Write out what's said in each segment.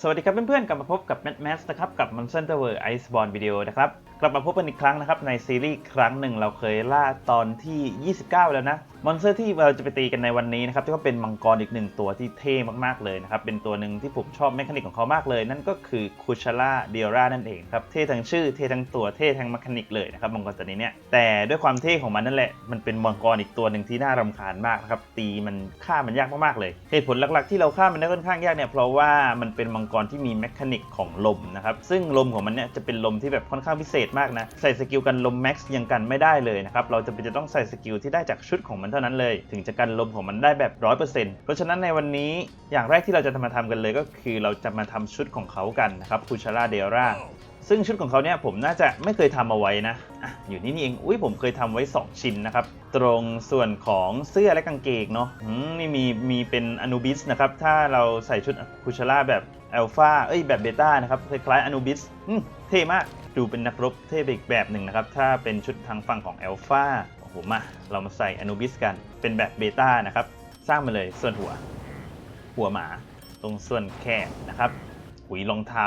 สวัสดีครับเพื่อนๆ กลับมาพบกับ m a d m a s นะครับ กับม m o n s t เ r อร์ไอซ์บอลวิดีโอนะครับกลับมาพบกันอีกครั้งนะครับในซีรีส์ครั้งหนึ่งเราเคยล่าตอนที่ 29 แล้วนะ มอนสเตอร์ที่เราจะไปตีกันในวันนี้นะครับก็เป็นมังกรอีกหนึ่งตัวที่เท่มากๆเลยนะครับ เป็นตัวหนึ่งที่ผมชอบแมคานิกของเขามากเลย นั่นก็คือคูชาร่าเดียร่านั่นเองครับ เท่ทั้งชื่อเท่ทั้งตัวเท่ทั้งแมคานิกเลยนะครับมังกรตัวนี้เนี่ยแต่ด้วยความเท่ของมันนั่นแหละมันเป็นมังกรอีกตัวหนึ่งที่น่ารำคาญมากนะครับตีมันฆ่ามันยากมากๆเลยเหตุผลหลักๆ ที่เราฆ่ามันได้ค่อนข้างยากเนี่ยเพราะว่ามันเป็นมังกรที่มีแมคานิกของลมนะครับซึ่งลมของมันเนี่ยจะเป็นลมที่แบบค่อนข้างพิเศษมากนะ ใส่สกิลกันลมแม็กซ์ยังกันไม่ได้เลยนะครับ เราจะเป็นจะต้องใส่สกิลที่ได้จากชุดของมันเท่านั้นเลย ถึงจะกันลมของมันได้แบบ 100%เพราะฉะนั้นในวันนี้อย่างแรกที่เราจะมาทำกันเลยก็คือเราจะมาทำชุดของเขากันนะครับคูชาร่าเดลราซึ่งชุดของเขาเนี่ยผมน่าจะไม่เคยทำเอาไว้นะอะอยู่นี่นี่เอง อุ้ยผมเคยทำไว้ 2 ชิ้นนะครับ ตรงส่วนของเสื้อและกางเกงเนาะนี่มีมีเป็นอนูบิสนะครับ ถ้าเราใส่ชุดคูชาร่าแบบอัลฟาเอ้ยแบบเบต้านะครับ คล้ายๆอนูบิสเท่มาก ดูเป็นนักรบเทพอีกแบบหนึ่งนะครับ ถ้าเป็นชุดทางฝั่งของอัลฟาโอ้โหมา เรามาใส่อนูบิสกัน เป็นแบบเบต้านะครับ สร้างมาเลยส่วนหัว หัวหมา ตรงส่วนแขนนะครับ หุยรองเท้า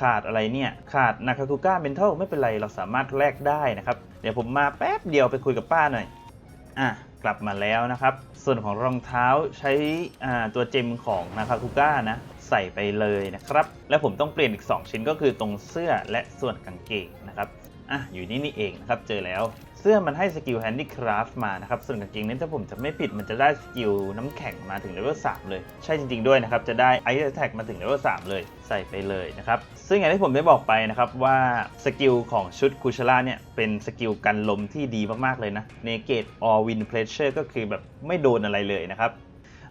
ขาดอะไรเนี่ย ขาดนาคาคุก้าเมนเทลไม่เป็นไร เราสามารถแลกได้นะครับ เดี๋ยวผมมาแป๊บเดียวไปคุยกับป้าหน่อย อะกลับมาแล้วนะครับ ส่วนของรองเท้าใช้อ่าตัวเจมของนาคาคุก้านะใส่ไปเลยนะครับ และผมต้องเปลี่ยนอีก 2 ชิ้นก็คือตรงเสื้อและส่วนกางเกงนะครับ อะอยู่นี่นี่เองนะครับเจอแล้ว เสื้อมันให้สกิลแฮนดี้คราฟมานะครับส่วนกางเกงนี้ถ้าผมจะไม่ผิดมันจะได้สกิลน้ำแข็งมาถึงเลเวล3เลย ใช่จริง ๆด้วยนะครับจะได้ไอ e อ t แท็กมาถึงเลเวล3เลยใส่ไปเลยนะครับซึ่งอย่างที่ผมได้บอกไปนะครับว่าสกิลของชุดคูชาร่าเนี่ยเป็นสกิลกันลมที่ดีมากๆเลยนะ n e g a t e all wind pressure ก็คือแบบไม่โดนอะไรเลยนะครับ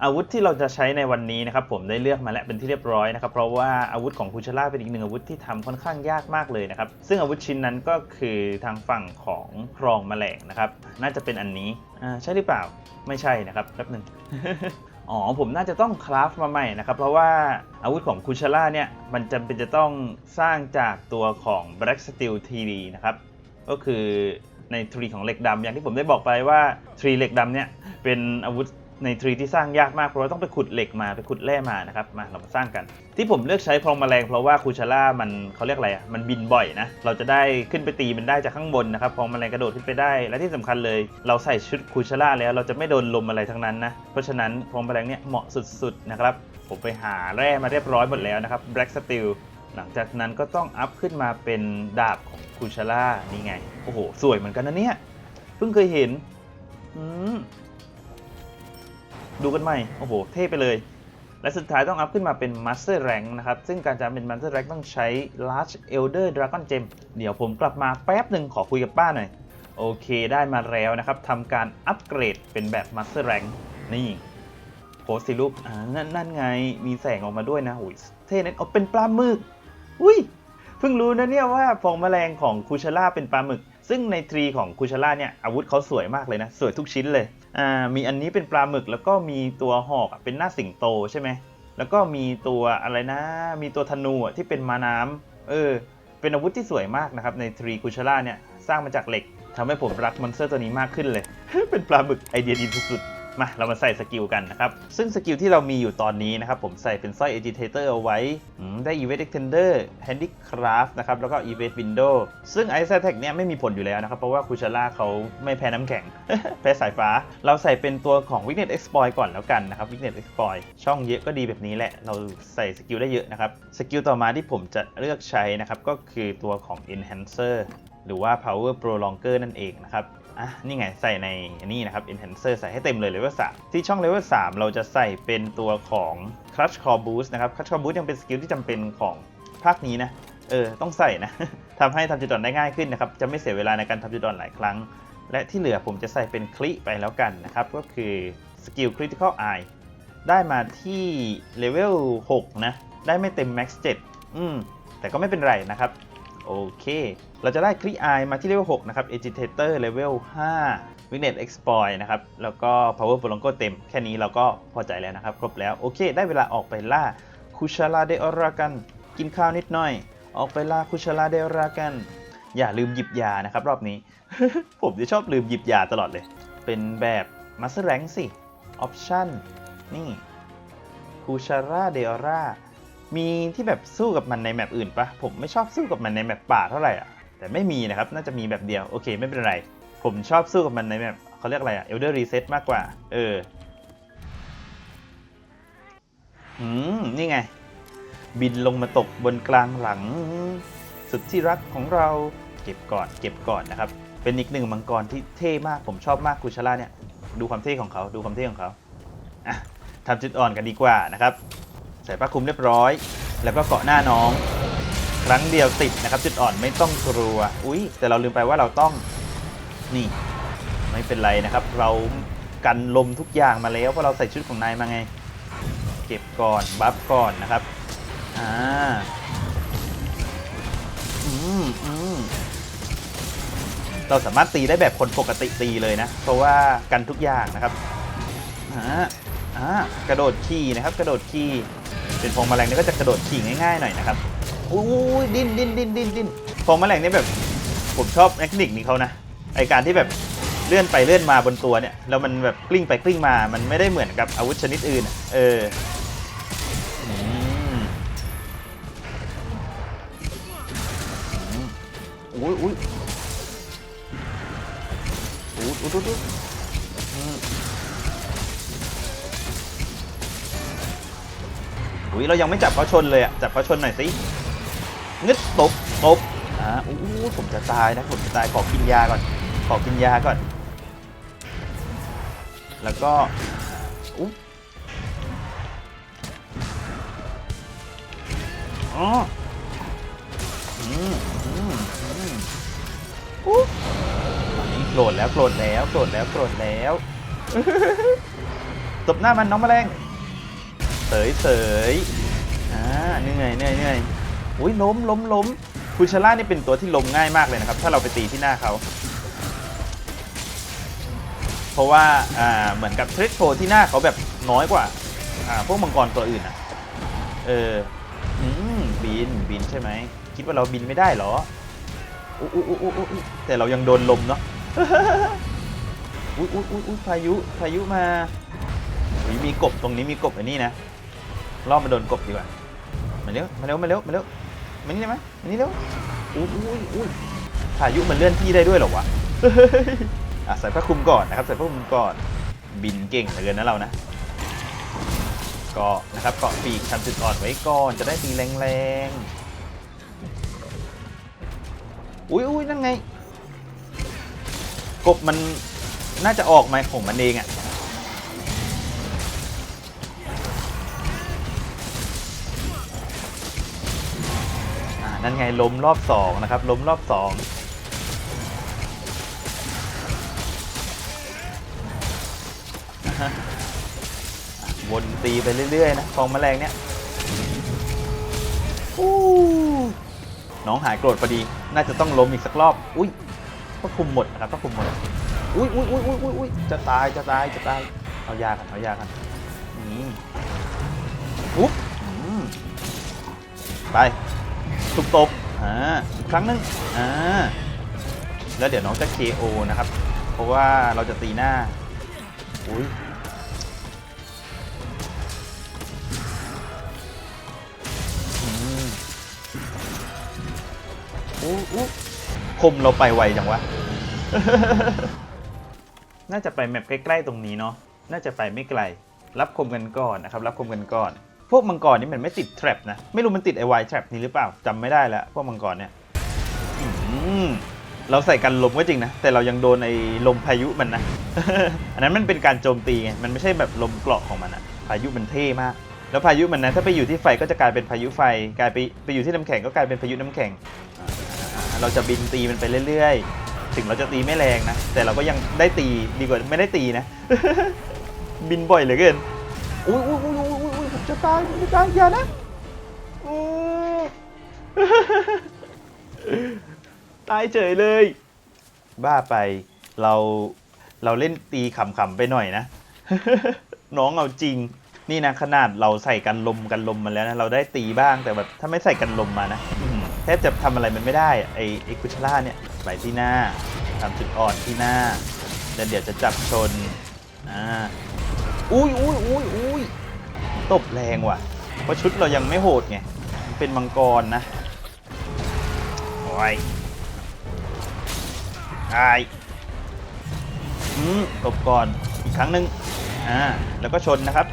อาวุธที่เราจะใช้ในวันนี้นะครับผมได้เลือกมาแล้วเป็นที่เรียบร้อยนะครับเพราะว่าอาวุธของคูชาร่าเป็นอีกหนึ่งอาวุธที่ทำค่อนข้างยากมากเลยนะครับซึ่งอาวุธชิ้นนั้นก็คือทางฝั่งของครองแมลงนะครับน่าจะเป็นอันนี้อ่าใช่หรือเปล่าไม่ใช่นะครับแป๊บหนึ่งอ๋อผมน่าจะต้องคราฟมาใหม่นะครับ เพราะว่าอาวุธของคูชาร่าเนี่ยมันจำเป็นจะต้องสร้างจากตัวของ Black Steel TD นะครับก็คือในทรีของเหล็กดำอย่างที่ผมได้บอกไปว่าทรีเหล็กดำเนี่ยเป็นอาวุธ ในทรีที่สร้างยากมากเพราะว่าต้องไปขุดเหล็กมาไปขุดแร่มานะครับมาเรามาสร้างกัน ที่ผมเลือกใช้พรองแมลงเพราะว่าคูชาร่ามันเขาเรียกอะไรอะมันบินบ่อยนะเราจะได้ขึ้นไปตีมันได้จากข้างบนนะครับพรองแมลงกระโดดขึ้นไปได้ และที่สำคัญเลย เราใส่ชุดคูชาร่าแล้วเราจะไม่โดนลมอะไรทั้งนั้นนะเพราะฉะนั้นพรองแมลงเนี่ยเหมาะสุดๆนะครับผมไปหาแร่มาเรียบร้อยหมดแล้วนะครับ Black Steel หลังจากนั้นก็ต้องอัพขึ้นมาเป็นดาบของคูชาร่านี่ไงโอ้โหสวยเหมือนกันนะเนี่ยเพิ่งเคยเห็นอืม ดูกันใหม่ โอ้โห เท่ไปเลย และสุดท้ายต้องอัพขึ้นมาเป็น Master Rank นะครับ ซึ่งการจะเป็น Master Rank ต้องใช้ Large Elder Dragon Gem เดี๋ยวผมกลับมาแป๊บหนึ่งขอคุยกับป้าหน่อย โอเคได้มาแล้วนะครับทำการอัปเกรดเป็นแบบ Master Rank นี่โพสต์สิลูกอ่านั่นนั่นไงมีแสงออกมาด้วยนะโอ้ยเท่นั่นเอาเป็นปลาหมึก อุ้ยเพิ่งรู้นะเนี่ยว่าฟองแมลงของคูชาร่าเป็นปลาหมึก ซึ่งในทรีของคูชล่าเนี่ยอาวุธเขาสวยมากเลยนะ สวยทุกชิ้นเลยอ่ามีอันนี้เป็นปลาหมึกแล้วก็มีตัวหอกเป็นหน้าสิงโตใช่ไหมแล้วก็มีตัวอะไรนะ มีตัวธนูที่เป็นมาน้ำเออเป็นอาวุธที่สวยมากนะครับในทรีคูชล่าเนี่ยสร้างมาจากเหล็กทำให้ผมรักมอนสเตอร์ตัวนี้มากขึ้นเลย เป็นปลาหมึกไอเดียดีสุดๆ มาเรามาใส่สกิลกันนะครับ ซึ่งสกิลที่เรามีอยู่ตอนนี้นะครับ ผมใส่เป็นสร้อย Agitator เอาไว้อืมได้ Evade Extender Handicraft นะครับ แล้วก็ Evade Window ซึ่ง Ice Attack เนี่ยไม่มีผลอยู่แล้วนะครับ เพราะว่าคูชาร่าเขาไม่แพ้น้ำแข็ง แพ้สายฟ้า เราใส่เป็นตัวของ Weakness Exploit ก่อนแล้วกันนะครับ Weakness Exploit ช่องเยอะก็ดีแบบนี้แหละ เราใส่สกิลได้เยอะนะครับ สกิลต่อมาที่ผมจะเลือกใช้นะครับ ก็คือตัวของ Enhancer หรือว่า power prolonger นั่นเองนะครับ อะนี่ไงใส่ในอันนี้นะครับ enhancer ใส่ให้เต็มเลย level 3ที่ช่อง level 3 เราจะใส่เป็นตัวของ clutch core boost นะครับ clutch core boost ยังเป็นสกิลที่จำเป็นของภาคนี้นะ เออ ต้องใส่นะทำให้ทำจุดอ่อนได้ง่ายขึ้นนะครับ จะไม่เสียเวลาในการทำจุดอ่อนหลายครั้ง และที่เหลือผมจะใส่เป็นคลิไปแล้วกันนะครับ ก็คือสกิล critical eye ได้มาที่เลเวล6นะ ได้ไม่เต็ม max 7อืม แต่ก็ไม่เป็นไรนะครับ โอเค เราจะได้คลิไอมาที่เลเวล6นะครับ Agitator เลเวล5 Weakness Exploit นะครับ แล้วก็ Power p o l o n g o เต็ม แค่นี้เราก็พอใจแล้วนะครับ ครบแล้ว โอเค ได้เวลาออกไปล่าคุชาลาเดอรากัน กินข้าวนิดหน่อย ออกไปล่าคุชาลาเดอรากัน อย่าลืมหยิบยานะครับ รอบนี้ ผมจะชอบลืมหยิบยาตลอดเลย เป็นแบบ Master Rank สิ Option นี่คูชาร่าเดอรามีที่แบบสู้กับมันในแมปอื่นปะผมไม่ชอบสู้กับมันในแมปป่าเท่าไหร่อะ แต่ไม่มีนะครับ น่าจะมีแบบเดียว โอเค ไม่เป็นไร ผมชอบสู้กับมันในแมปเขาเรียกอะไรอะ Elder Reset มากกว่า เออ อืม นี่ไง บินลงมาตกบนกลางหลัง สุดที่รักของเรา เก็บก่อน เก็บก่อนนะครับ เป็นอีกหนึ่งมังกรที่เท่มาก ผมชอบมากกุชล่าเนี่ย ดูความเท่ของเขา ดูความเท่ของเขาอะทำจุดอ่อนกันดีกว่านะครับ ใส่ผ้าคลุมเรียบร้อย แล้วก็เกาะหน้าน้อง ครั้งเดียวติดนะครับ จุดอ่อนไม่ต้องกลัว อุ้ยแต่เราลืมไปว่าเราต้องนี่ ไม่เป็นไรนะครับ เรากันลมทุกอย่างมาแล้วเพราะเราใส่ชุดของนายมาไง เก็บก่อนบัฟก่อนนะครับอ่าอืมอืมเราสามารถตีได้แบบคนปกติตีเลยนะ เพราะว่ากันทุกอย่างนะครับอ่าอ่ากระโดดขี่นะครับ กระโดดขี่เป็นพวงแมลงนี่ก็จะกระโดดขี่ง่ายๆหน่อยนะครับ อุ้ยดิ้นดิ้นดิ้นดิ้นดิ้นพวงแมลงนี่แบบ ผมชอบเทคนิคนี้เขานะไอการที่แบบเลื่อนไปเลื่อนมาบนตัวเนี่ยแล้วมันแบบกลิ้งไปกลิ้งมา มันไม่ได้เหมือนกับอาวุธชนิดอื่น เอออืมอุ้ยอุ้ยอุ้ยอุ้ยอุ้ยอุ้ยเรายังไม่จับเขาชนเลยอะจับเขาชนหน่อยสิ งึดตบตบอ่าอู้ผมจะตายนะผมจะตายขอกินยาก่อน ขอกินยาก่อน แล้วก็อุ๊บอ๋ออืมอืมอืมอุ๊บตอนนี้โกรธแล้วโกรธแล้วโกรธแล้วโกรธแล้วตบหน้ามันน้องแมลงเสยเสยอ่าเหนื่อยเหนื่อยเหนื่อย อุ้ยล้มล้มล้มคุชล่านี่เป็นตัวที่ล้มง่ายมากเลยนะครับ ถ้าเราไปตีที่หน้าเขาเพราะว่าอ่าเหมือนกับเทรดโชที่หน้าเขาแบบน้อยกว่าอ่าพวกมังกรตัวอื่นอะเอออืมบินบินใช่ไหมคิดว่าเราบินไม่ได้เหรออุ๊ยอุ๊ยอุ๊ยอุ๊ยอุ๊ยแต่เรายังโดนลมเนาะอุ๊ยอุ๊ยอุ๊ยอุ๊ยพายุพายุมาอุ๊ยมีกบตรงนี้มีกบอันนี้นะล่อมาโดนกบดีกว่ามาเร็วมาเร็วมาเร็วมาเร็ว มานี่ได้ไหมมานี่เร็วอุ๊ยอุ๊ยอุ๊ยพายุมันเลื่อนที่ได้ด้วยเหรอวะอะใส่ผ้าคลุมก่อนนะครับใส่ผ้าคลุมก่อนบินเก่งเหลือเกินนะเรานะก็นะครับเกาะปีกทำจุดอ่อนไว้ก่อนจะได้ตีแรงๆอุ้ยอุ้ยนั่นไงกบมันน่าจะออกมาของมันเองอะ่ะ นั่นไงล้มรอบสองนะครับล้มรอบสองวนตีไปเรื่อย ๆ นะฟองแมลงเนี่ยน้องหายโกรธพอดี น่าจะต้องล้มอีกสักรอบ อุ้ยก็คุมหมดนะครับก็คุมหมด อุ้ยอุ้ยอุ้ยอุ้ยอุ้ยจะตายจะตายจะตาย เอายากันเอายากันนี่อุ๊บไป ทุบตบอ่าอีกครั้งหนึ่งอ่าแล้วเดี๋ยวน้องจะ KO นะครับ เพราะว่าเราจะตีหน้าอุ้ยอู้อู้คมเราไปไวจังวะ น่าจะไปแมปใกล้ ๆ ตรงนี้เนาะ น่าจะไปไม่ไกล รับคมกันก่อนนะครับ รับคมกันก่อน พวกมังกรนี่มันไม่ติดแทรปนะ ไม่รู้มันติดไอวายแทรปนี้หรือเปล่าจำไม่ได้แล้วพวกมังกรเนี่ยเราใส่กันลมก็จริงนะ แต่เรายังโดนไอ้ลมพายุมันนะ อันนั้นมันเป็นการโจมตีไงมันไม่ใช่แบบลมเกราะของมันอะพายุมันเท่มาก แล้วพายุมันนะถ้าไปอยู่ที่ไฟก็จะกลายเป็นพายุไฟ กลายไปไปอยู่ที่น้ำแข็งก็กลายเป็นพายุน้ำแข็ง เราจะบินตีมันไปเรื่อยๆ ถึงเราจะตีไม่แรงนะ แต่เราก็ยังได้ตีดีกว่าไม่ได้ตีนะ บินบ่อยเหลือเกินอุ้ยอุ้ย จะตายจะตายอย่านะโอ้ตายเฉยเลย บ้าไปเราเราเล่นตีขำๆไปหน่อยนะ น้องเอาจริง นี่นะขนาดเราใส่กันลมกันลมมาแล้วนะเราได้ตีบ้างแต่แบบถ้าไม่ใส่กันลมมานะแทบจะทำอะไรมันไม่ได้อะไอไอคุชล่าเนี่ยไปที่หน้าทำจุดอ่อนที่หน้าแล้วเดี๋ยวจะจับชนอ่าอุ้ยอุ้ยอุ้ยอุ้ย ตบแรงว่ะ เพราะชุดเรายังไม่โหดไง เป็นมังกรนะ โอ้ยไอ้อืมตบก่อน อีกครั้งหนึ่งอ่า แล้วก็ชนนะครับ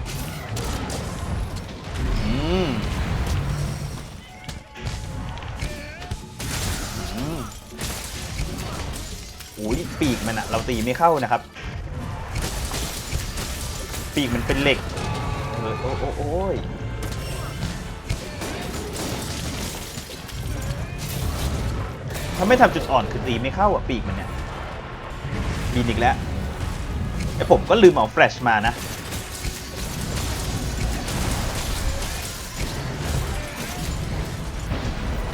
อืมอืมอุ้ยปีกมันอะเราตีไม่เข้านะครับ ปีกมันเป็นเหล็ก เออโอ้โอ้โอ้ยถ้าไม่ทำจุดอ่อนคือตีไม่เข้าอะปีกมันเนี่ยบินอีกแล้วไอผมก็ลืมเอาแฟลชมานะ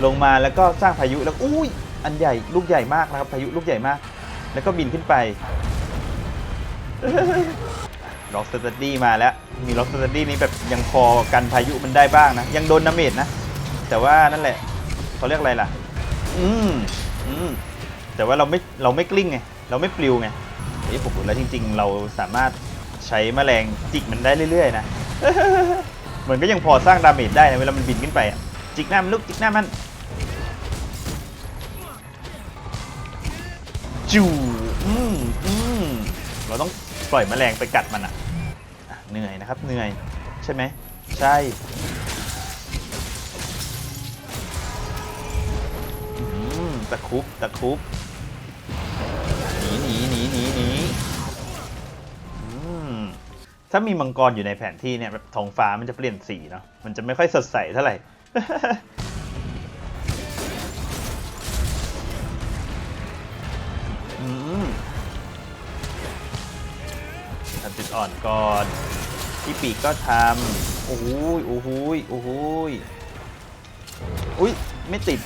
ลงมาแล้วก็สร้างพายุแล้วอุ้ยอันใหญ่ลูกใหญ่มากนะครับพายุลูกใหญ่มาก แล้วก็บินขึ้นไปล็อกสเตดี้มาแล้ว มีล็อกสตดี้นี้แบบยังพอกันพายุมันได้บ้างนะ ยังโดนดาเมจนะ แต่ว่านั่นแหละเขาเรียกอะไรล่ะ อืมอืมแต่ว่าเราไม่เราไม่กลิ้งไงเราไม่ปลิวไงเฮ้ยผมดูแล้วจริง ๆ เราสามารถใช้แมลงจิกมันได้เรื่อยๆนะมันก็ยังพอสร้างดาเมจได้นะเวลามันบินขึ้นไปจิกหน้ามันลูกจิกหน้ามันจูอืมอืมเราต้องปล่อยแมลงไปกัดมันอะ่ะ เหนื่อยนะครับ เหนื่อย ใช่ไหม ใช่ตะคุบตะคุบหนีหนีหนีหนีหนีถ้ามีมังกรอยู่ในแผนที่เนี่ยแบบท้องฟ้ามันจะเปลี่ยนสีเนาะมันจะไม่ค่อยสดใสเท่าไหร่ อ่อนก่อนพี่ปีกก็ทำโอ้โหยโอ้โหยโอ้โหยอุ้ยไม่ติด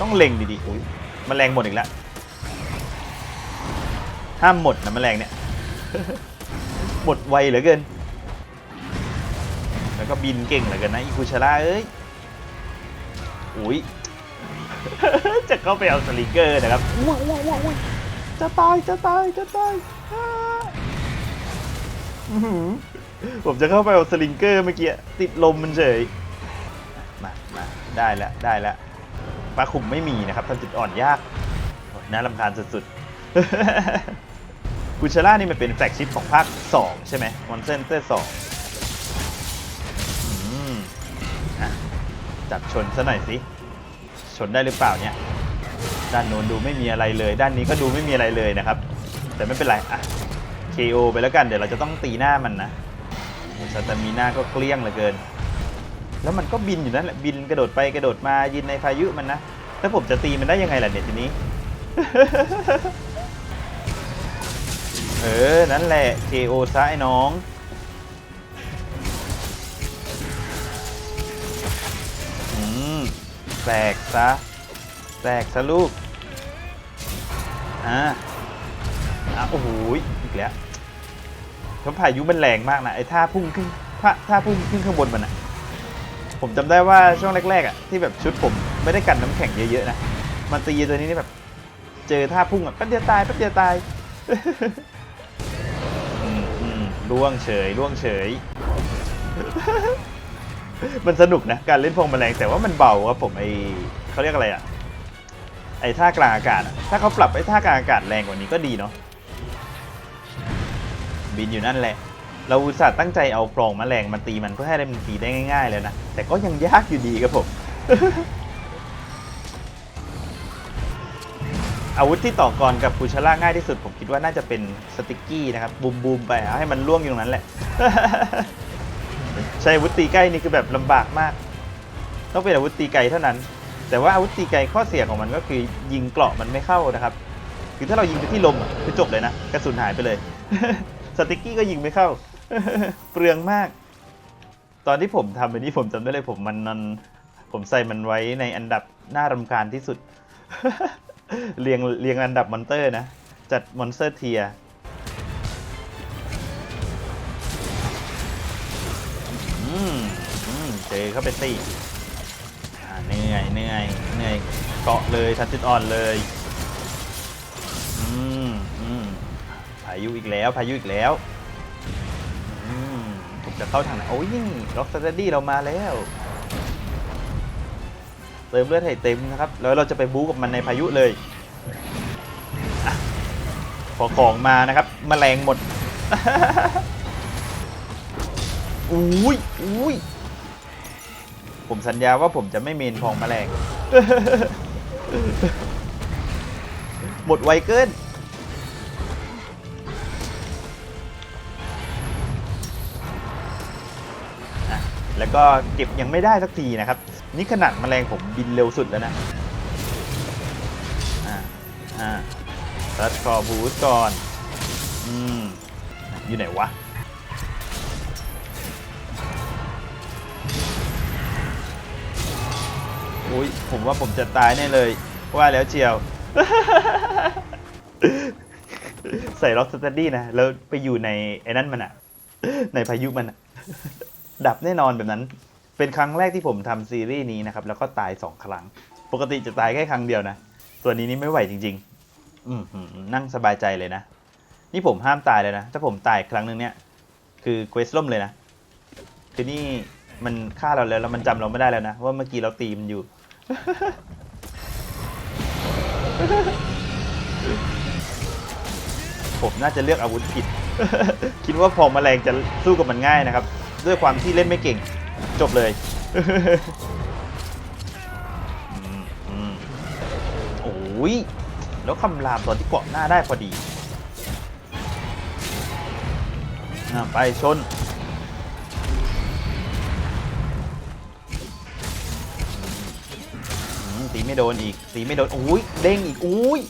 ต้องเล็งดีๆอุ้ยแมลงหมดอีกแล้วห้ามหมดนะมแมลงเนี่ยหมดไวเหลือเกิน แล้วก็บินเก่งเหลือเกินนะอีคุชาร่าเอ้ยอุ้ยจะเข้าไปเอาสลิงเกอร์นะครับว้าวว้าวว้าวจะตายจะตายจะตาย อื้อหือผมจะเข้าไปเอาสลิงเกอร์เมื่อกี้ติดลมมันเฉย มามาได้แล้วได้แล้วปลาขุมไม่มีนะครับทำจุดอ่อนยากโอ้ยน่ารำคาญสุดๆ กุชล่านี่มันเป็นแฟลกชิพของภาค 2 ใช่ไหมมอนเซนเตอร์สองอืมอะจับชนซะหน่อยสิ ชนได้หรือเปล่าเนี่ย ด้านโน้นดูไม่มีอะไรเลย ด้านนี้ก็ดูไม่มีอะไรเลยนะครับ แต่ไม่เป็นไรอะ KO ไปแล้วกันเดี๋ยวเราจะต้องตีหน้ามันนะสตามีหน้าก็เกลี้ยงเหลือเกิน แล้วมันก็บินอยู่นั่นแหละบินกระโดดไปกระโดดมายินในพายุมันนะแล้วผมจะตีมันได้ยังไงล่ะเนี่ยทีนี้ เออ นั่นแหละ KO ซะไอ้น้องอืมแตกซะแตกซะลูกอ่า อะโอ้โหอีกแล้วเพราะพายุมันแรงมากนะไอ้ท่าพุ่งขึ้นท่าท่าพุ่งขึ้นข้างบนมันอะผมจำได้ว่าช่วงแรกๆอะที่แบบชุดผมไม่ได้กันน้ำแข็งเยอะๆนะมาตีตัวนี้นี่แบบ เจอท่าพุ่งอะแป๊บเดียวตายแป๊บเดียวตายอืมอืมล่วงเฉยล่วงเฉย มันสนุกนะการเล่นพวงแมลงแต่ว่ามันเบาครับผมไอเขาเรียกอะไรอะไอท่ากลางอากาศถ้าเขาปรับไอท่ากลางอากาศแรงกว่านี้ก็ดีเนาะ บินอยู่นั่นแหละ เราอุตส่าห์ตั้งใจเอาปลองแมลงมาตีมันเพื่อให้มันตีได้ง่ายๆเลยนะ แต่ก็ยังยากอยู่ดีครับผม อาวุธที่ต่อกรกับฟูชาร่าง่ายที่สุดผมคิดว่าน่าจะเป็นสติกกี้นะครับบูมบูมไปให้มันล่วงอยู่ตรงนั้นแหละ ใช้อาวุธตีใกล้นี่คือแบบลำบากมาก ต้องเป็นอาวุธตีไกลเท่านั้น แต่ว่าอาวุธตีไกลข้อเสียของมันก็คือยิงเกราะมันไม่เข้านะครับคือถ้าเรายิงไปที่ลมคือจบเลยนะ กระสุนหายไปเลย สติกกี้ก็ยิงไม่เข้า เปลืองมาก ตอนที่ผมทำอันนี้ผมจำได้เลยผมมันนันผมใส่มันไว้ในอันดับน่ารำคาญที่สุด เรียงเรียงอันดับมอนเตอร์นะ จัดมอนสเตอร์เทียเจอเข้าไปสิอ่าเหนื่อยเหนื่อยเหนื่อยเกาะเลยทันจุดอ่อนเลย อืมายุอีกแล้วพายุอีกแล้วอืมผมจะเข้าทางไหนโอ้ยล็อกสเตดี้เรามาแล้วเติมเลือดให้เต็มนะครับ แล้วเราจะไปบู๊กับมันในพายุเลยอะพอของมานะครับมแมลงหมดอุ้ยอุ้ยผมสัญญาว่าผมจะไม่เมนพองแมลง หมดไวเกิน ก็เก็บยังไม่ได้สักทีนะครับ นี่ขนาดแมลงผมบินเร็วสุดแล้วนะอ่าอ่าตัดคอบูสก่อนอืมอยู่ไหนวะอุ้ยผมว่าผมจะตายแน่เลยว่าแล้วเชียว ใส่ล็อกสตดี้นะ แล้วไปอยู่ในไอ้นั่นมันอะในพายุมันอะ ดับแน่นอนแบบนั้น เป็นครั้งแรกที่ผมทำซีรีส์นี้นะครับ แล้วก็ตายสองครั้ง ปกติจะตายแค่ครั้งเดียวนะ ตัวนี้นี่ไม่ไหวจริง ๆ อืมนั่งสบายใจเลยนะ นี่ผมห้ามตายเลยนะ ถ้าผมตายครั้งหนึ่งเนี่ย คือเควสล่มเลยนะ คือนี่มันฆ่าเราแล้วแล้วมันจำเราไม่ได้แล้วนะ ว่าเมื่อกี้เราตีมันอยู่ ผมน่าจะเลือกอาวุธผิด คิดว่าพอแมลงจะสู้กับมันง่ายนะครับ ด้วยความที่เล่นไม่เก่ง จบเลยโอ้ยแล้วคำรามตอนที่เกาะหน้าได้พอดีอไปชนตีไม่โดนอีกตีไม่โดนอุ้ยเด้งอีกอุ้ย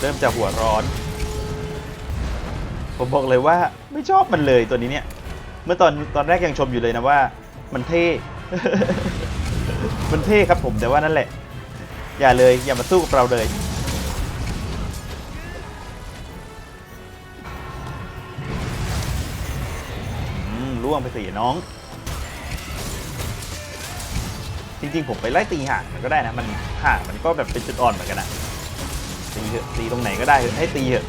เริ่มจะหัวร้อน ผมบอกเลยว่าไม่ชอบมันเลยตัวนี้เนี่ย เมื่อตอนตอนแรกยังชมอยู่เลยนะว่า มันเท่ มันเท่ครับผมแต่ว่านั่นแหละ อย่าเลยอย่ามาสู้กับเราเลยล่วงไปสิน้อง จริงๆ ผมไปไล่ตีห่างมันก็ได้นะ มันห่างมันก็แบบเป็นจุดอ่อนเหมือนกันนะ ถอะตีตรงไหนก็ได้ให้ตีเถอะ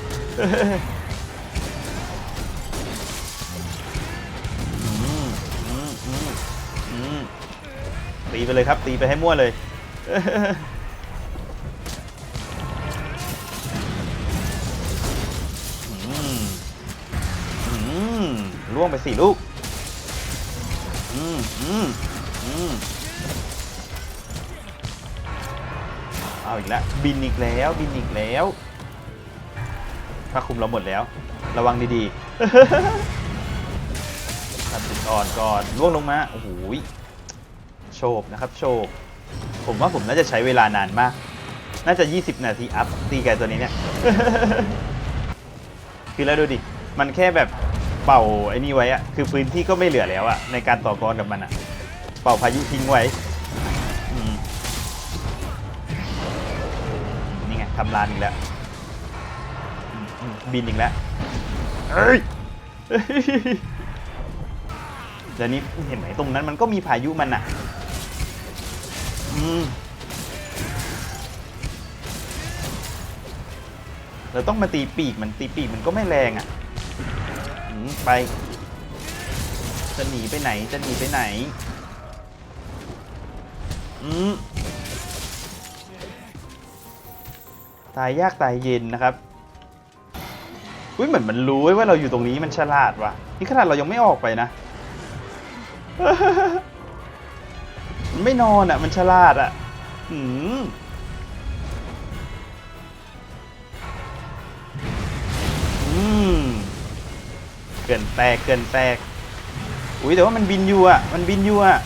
ตีไปเลยครับ ตีไปให้มั่วเลยล่วงไปสี่ลูก อืมอืมอืม เอาอีกแล้วบินอีกแล้วบินอีกแล้วผ้าคลุมเราหมดแล้ว ระวังดีๆตัดจุดอ่อนก่อนล่วงลงมาโอ้โหโชคนะครับโชคผมว่าผมน่าจะใช้เวลานานมาก น่าจะ 20 นาทีอัพตีไก่ตัวนี้เนี่ยคือแล้วดูดิ มันแค่แบบเป่าไอ้นี่ไว้อะคือพื้นที่ก็ไม่เหลือแล้วอะในการต่อกรกับมันอะเป่าพายุทิ้งไว้ ทำลานอีกแล้วอืมอืมบินอีกแล้วเอ้ยเดี๋ยวนี้เห็นไหมตรงนั้นมันก็มีพายุมันอะอืมเราต้องมาตีปีกมันตีปีกมันก็ไม่แรงอะอืมไป จะหนีไปไหน จะหนีไปไหน อืม ตายยากตายเย็นนะครับอุ้ยเหมือนมันรู้ไว้ว่าเราอยู่ตรงนี้มันฉลาดว่ะนี่ขนาดเรายังไม่ออกไปนะมันไม่นอนอะ มันฉลาดอะอืมอืมเกินแตกเกินแตกอุ้ยแต่ว่ามันบินอยู่อะ มันบินอยู่อะ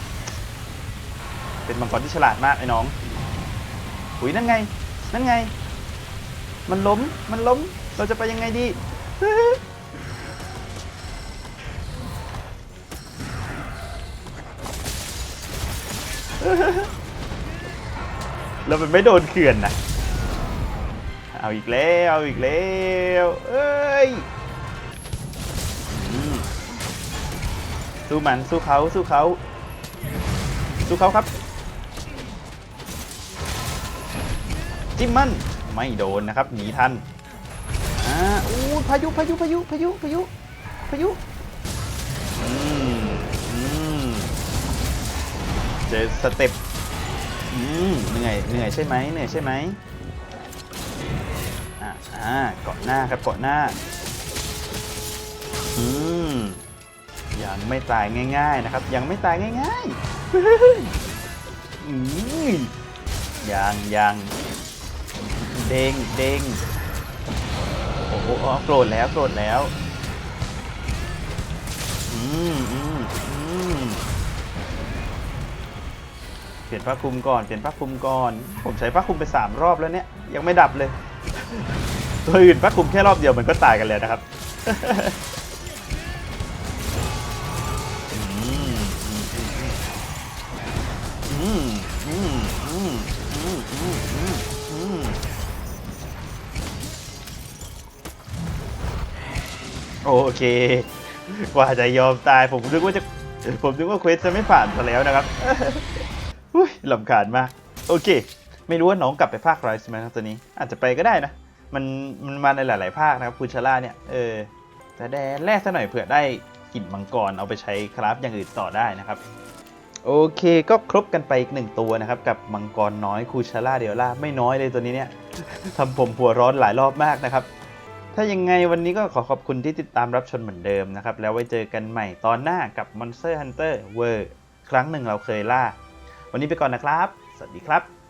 เป็นมังกรที่ฉลาดมากไอ้น้อง อุ้ยนั่นไง นั่นไง มันล้ม มันล้ม เราจะไปยังไงดีแล้วมันไม่โดนเขื่อนนะ เอาอีกแล้ว เอาอีกแล้ว เอ้ย สู้มัน สู้เขา สู้เขา สู้เขาครับจจิ้มมัน ไม่โดนนะครับหนีทันอ่าอู้พายุพายุพายุพายุพายุพายุอืมอืมเจอสเต็ปอืมเหนื่อยเหนื่อยใช่ไหมเหนื่อยใช่ไหมอ่าอ่าเกาะหน้าครับเกาะหน้าอืมยังไม่ตายง่าย ๆนะครับ ยังไม่ตายง่ายๆอืมยังยัง เด้งเด้งโอ้โหโกรธแล้วโกรธแล้ว อืมอืมอืมเปลี่ยนผ้าคลุมก่อนเปลี่ยนผ้าคลุมก่อน ผมใช้ผ้าคลุมไปสามรอบแล้วเนี่ย ยังไม่ดับเลย ตัวอื่นผ้าคลุมแค่รอบเดียวมันก็ตายกันแล้วนะครับ โอเค กว่าจะยอมตายผมนึกว่าจะผมนึกว่าเควสจะไม่ผ่านซะแล้วนะครับอุ้ยลำคาญมาก โอเค ไม่รู้ว่าน้องกลับไปภาคไรส์ไหมครับตัวนี้ อาจจะไปก็ได้นะ มันมันมาในหลาย ๆ ภาคนะครับคูชาร่าเนี่ย เออแต่แดนแรกซะหน่อยเผื่อได้กลิ่นมังกรเอาไปใช้คราฟอย่างอื่นต่อได้นะครับ โอเคก็ครบกันไปอีกหนึ่งตัวนะครับ กับมังกรน้อยคูชาร่าเดียวล่าไม่น้อยเลยตัวนี้เนี่ยทำผมหัวร้อนหลายรอบมากนะครับ ถ้ายังไงวันนี้ก็ขอขอบคุณที่ติดตามรับชมเหมือนเดิมนะครับ แล้วไว้เจอกันใหม่ตอนหน้ากับ Monster Hunter World ครั้งหนึ่งเราเคยล่า วันนี้ไปก่อนนะครับ สวัสดีครับ